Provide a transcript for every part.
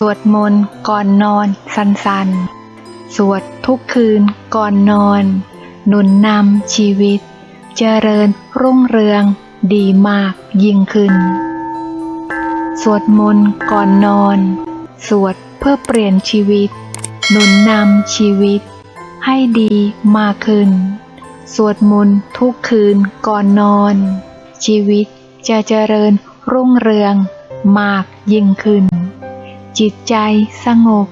สวดมนต์ก่อนนอนสันๆ สวดทุกคืนก่อนนอน หนุนนำชีวิต เจริญรุ่งเรืองดีมากยิ่งขึ้น สวดมนต์ก่อนนอน สวดเพื่อเปลี่ยนชีวิต หนุนนำชีวิต ให้ดีมากขึ้น สวดมนต์ทุกคืนก่อนนอน ชีวิตจะเจริญรุ่งเรืองมากยิ่งขึ้น จิตใจสงบ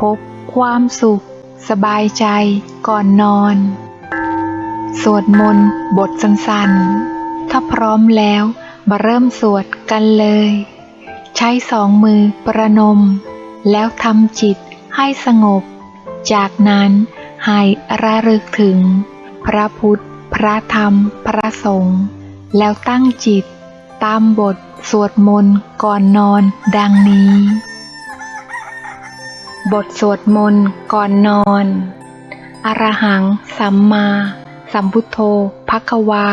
พบความสุข สบายใจก่อนนอน สวดมนต์บทสั้นๆ ถ้าพร้อมแล้วมาเริ่มสวดกันเลย ใช้สองมือประนม แล้วทำจิตให้สงบ จากนั้นให้ระลึกถึง พระพุทธ พระธรรม พระสงฆ์แล้วตั้งจิต ตามบทสวดมนต์ก่อนนอนดังนี้ บทสวดมนต์ก่อนนอน อรหัง สัมมา สัมพุทโธภควา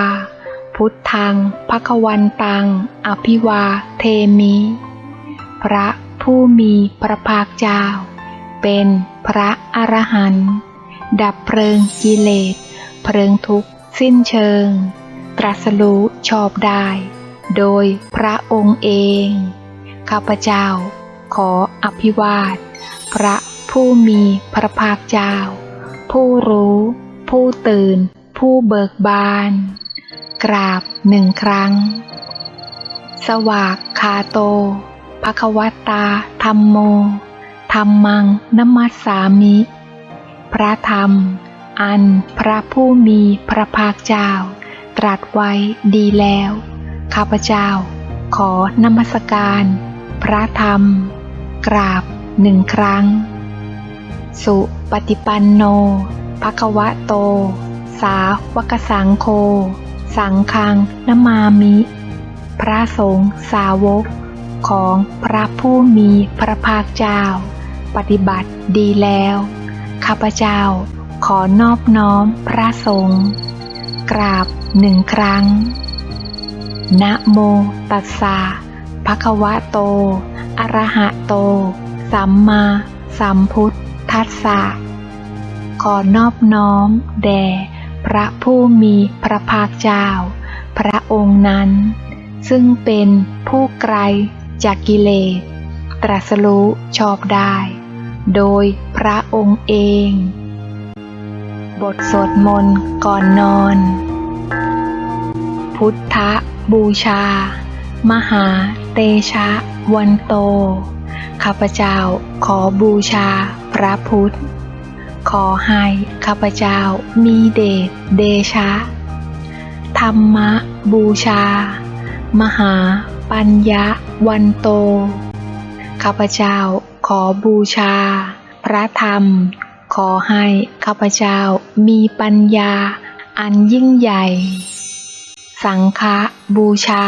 พุทธังภควันตัง อภิวาเทมิ พระผู้มีพระภาคเจ้า เป็นพระอรหันต์ดับเพลิงกิเลส เพลิงทุกข์สิ้นเชิง ตรัสรู้ชอบได้ โดยพระองค์เอง ข้าพเจ้าขออภิวาท พระผู้มีพระภาคเจ้า ผู้รู้ ผู้ตื่น ผู้เบิกบาน กราบหนึ่งครั้ง สวากขาโตภควตาธรรมโมธรรมังนัมัสสามิ พระธรรม อันพระผู้มีพระภาคเจ้า ตรัสไว้ดีแล้ว ข้าพเจ้า ขอนมัสการ พระธรรม กราบ หนึ่งครั้ง สุปฏิปันโนภควะโต สาวกสังโฆสังฆังนมามิ พระสงฆ์สาวกของพระผู้มีพระภาคเจ้า ปฏิบัติดีแล้ว ข้าพเจ้าขอนอบน้อมพระสงฆ์กราบหนึ่งครั้ง นะโมตัสสะภะคะวะโต อะระหะโต สัมมาสัมพุทธัสสะ ขอนอบน้อม แด่พระผู้มีพระภาคเจ้า พระองค์นั้น ซึ่งเป็นผู้ไกลจากกิเลส ตรัสรู้ชอบได้ โดยพระองค์เอง บทสวดมนต์ก่อนนอน พุทธบูชา มหาเตชะวันโต ข้าพเจ้าขอบูชาพระพุทธ ขอให้ข้าพเจ้ามีเดชเดชะ ธรรมบูชา มหาปัญญาวันโต ข้าพเจ้าขอบูชา พระธรรม ขอให้ข้าพเจ้ามีปัญญาอันยิ่งใหญ่ สังฆบูชา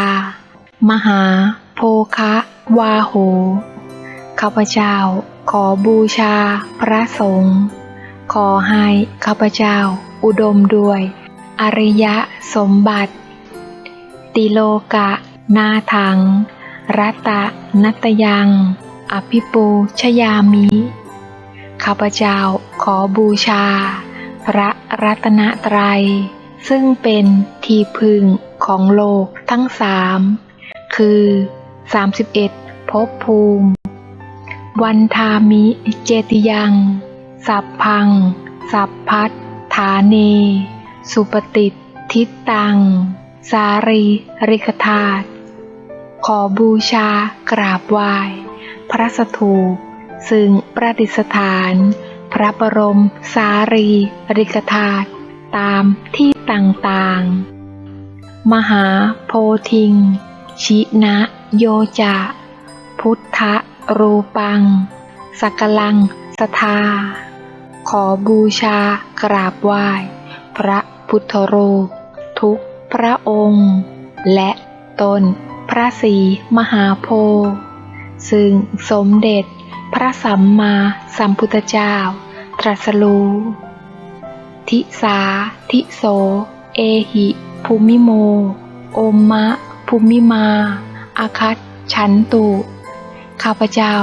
มหาโภคะวาโห ข้าพเจ้า ขอบูชา พระสงฆ์ขอให้ข้าพเจ้า อุดมด้วย อริยสมบัติ ติโลกะ นาถัง รัตะนัตยัง อภิปูชยามิ ข้าพเจ้าขอบูชา พระรัตนตรัย ซึ่งเป็นที่พึ่งของโลกทั้งสาม คือ 31ภพภูมิ วันทามิ เจติยัง สัพพัง สัพพัทฐาเนสุปฏิทิตัง สารีริกธาตขอบูชากราบไหว้ พระสถูปซึ่งประดิษฐาน พระบรมสารีริกธาตุตามที่ต่างๆ มหาโพธิง ชินะโยจะ พุทธ รูปัง สักลังสทา ขอบูชากราบไหว้ พระพุทธรูป ทุกพระองค์ และตนพระศรีมหาโพธิ์ซึ่งสมเด็จพระสัมมาสัมพุทธเจ้า ตรัสรู้ทิสาทิโส เอหิ ภูมิโม โอมมะภูมิมาอาคัตฉันตุ ข้าพเจ้า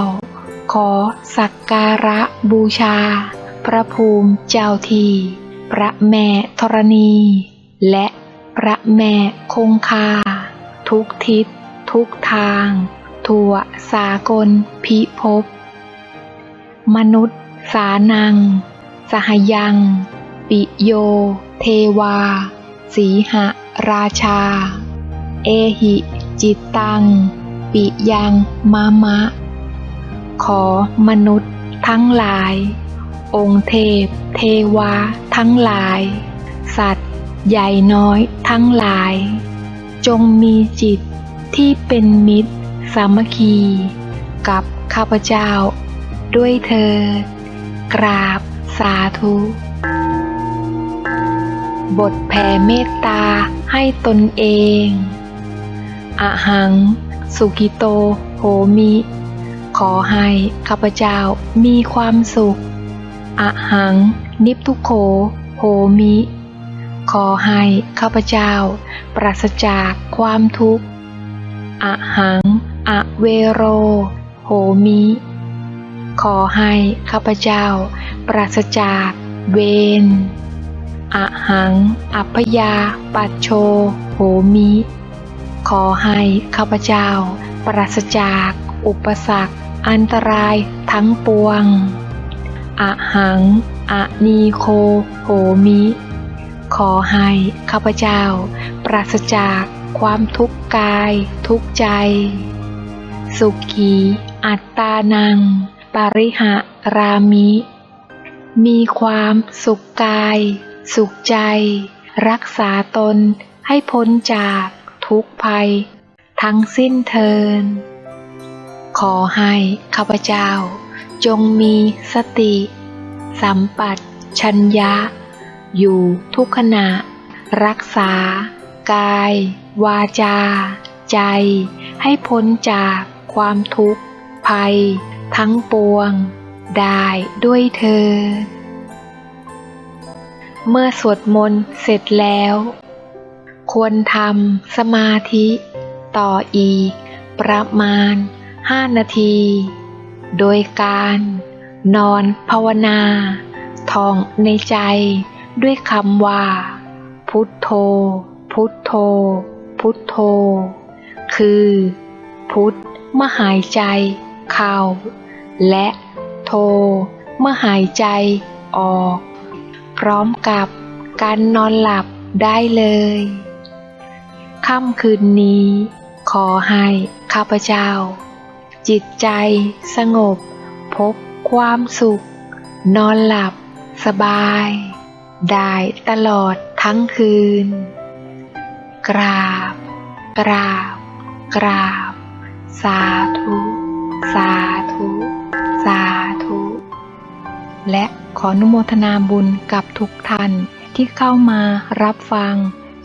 ขอสักการะบูชา พระภูมิเจ้าทีพระแม่ธรณี และพระแม่คงคา ทุกทิศ ทุกทาง ทั่วสากลพิภพมนุษย์ สานัง สหยัง ปิโย เทวา สีหราชา เอหิ จิตตัง ปิยังมามะ ขอมนุษย์ทั้งหลาย องค์เทพ เทวาทั้งหลาย สัตว์ ใหญ่น้อยทั้งหลาย จงมีจิตที่เป็นมิตร สามัคคี กับข้าพเจ้า ด้วยเธอกราบสาธุ บทแผ่เมตตาให้ตนเองอะหัง สุกิโตโหมิ ขอให้ข้าพเจ้ามีความสุขอะหัง นิพทุโขโหมิ ขอให้ข้าพเจ้า ปราศจากความทุกข์อะหังอะเวโร โหมิ ขอให้ข้าพเจ้า ปราศจากเวรอะหัง อัพยาปัจโช โหมิ ขอให้ข้าพเจ้า ปราศจาก อุปสรรค อันตรายทั้งปวงอะหังอะนีโค โหมิ ขอให้ข้าพเจ้า ปราศจากความทุกข์กายทุกใจ สุขีอัตตานัง ปริหะรามิ มีความสุขกาย สุขใจ รักษาตนให้พ้นจาก ทุกภัย ทั้งสิ้นเทิน ขอให้ข้าพเจ้า จงมีสติ สัมปัชัญญะ อยู่ทุกขณะ รักษา กาย วาจา ใจ ให้พ้นจากความทุกข์ ภัย ทั้งปวง ได้ด้วยเธอเมื่อสวดมนต์เสร็จแล้ว ควรทำสมาธิ ต่ออีก ประมาณ 5 นาที โดยการ นอนภาวนาท่องในใจด้วยคำว่า พุทโธ พุทโธ พุทโธ คือ พุทเมื่อหายใจเข้า และโทเมื่อหายใจออก พร้อมกับการนอนหลับได้เลย ค่ำคืนนี้ ขอให้ข้าพเจ้า จิตใจสงบ พบความสุข นอนหลับ สบาย ได้ตลอดทั้งคืน กราบ กราบ กราบ สาธุ สาธุ สาธุ และขออนุโมทนาบุญกับทุกท่านที่เข้ามารับฟัง